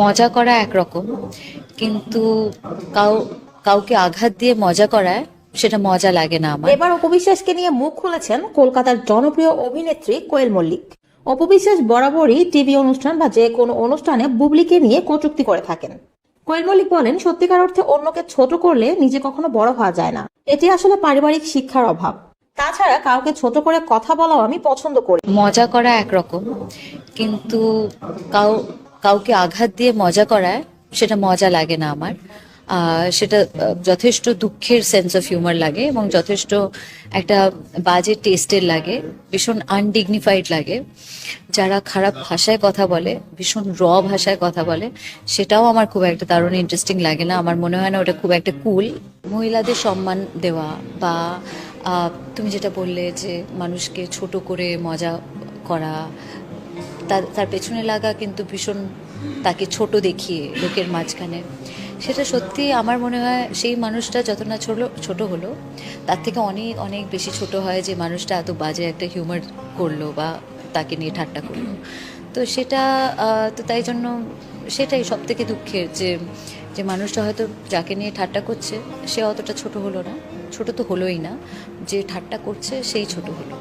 মজা করা একরকম কিন্তু কাউ কাউকে আঘাত দিয়ে মজা করায় সেটা মজা লাগে না আমার। এবার অপবিশ্বাসকে নিয়ে মুখ খুলেছেন কলকাতার জনপ্রিয় অভিনেত্রী কোয়েল মল্লিক। অপবিশ্বাস বরাবরই টিভি অনুষ্ঠান বা যে কোনো অনুষ্ঠানে বুবলিকে নিয়ে কটূক্তি করে থাকেন। কোয়েল মল্লিক বলেন সত্যিকার অর্থে অন্যকে ছোট করলে নিজে কখনো বড় হওয়া যায় না। এটি আসলে পারিবারিক শিক্ষার অভাব। তাছাড়া কাউকে ছোট করে কথা বলাও আমি পছন্দ করি। মজা করা একরকম কিন্তু কাউ কাউকে আঘাত দিয়ে মজা করায়, সেটা মজা লাগে না আমার। সেটা যথেষ্ট দুঃখের সেন্স অফ হিউমার লাগে এবং যথেষ্ট একটা বাজে টেস্টের লাগে, ভীষণ আনডিগনিফাইড লাগে। যারা খারাপ ভাষায় কথা বলে, ভীষণ র ভাষায় কথা বলে, সেটাও আমার খুব একটা দারুণ ইন্টারেস্টিং লাগে না। আমার মনে হয় না ওটা খুব একটা কুল মহিলাদের সম্মান দেওয়া বা তুমি যেটা বললে যে মানুষকে ছোট করে মজা করা তার তার পেছনে লাগা কিন্তু ভীষণ তাকে ছোট দেখিয়ে লোকের মাঝখানে। সেটা সত্যি আমার মনে হয় সেই মানুষটা যত না ছোট ছোট হলো, তার থেকে অনেক অনেক বেশি ছোট হয় যে মানুষটা এত বাজে একটা হিউমার করল বা তাকে নিয়ে ঠাট্টা করল। তো সেটা তো তাই জন্য সেটাই সব থেকে দুঃখের যে যে মানুষটা হয়তো যাকে নিয়ে ঠাট্টা করছে, সে অতটা ছোট হলো না। ছোট তো হলোই না। যে ঠাট্টা করছে, সেই ছোট হলো।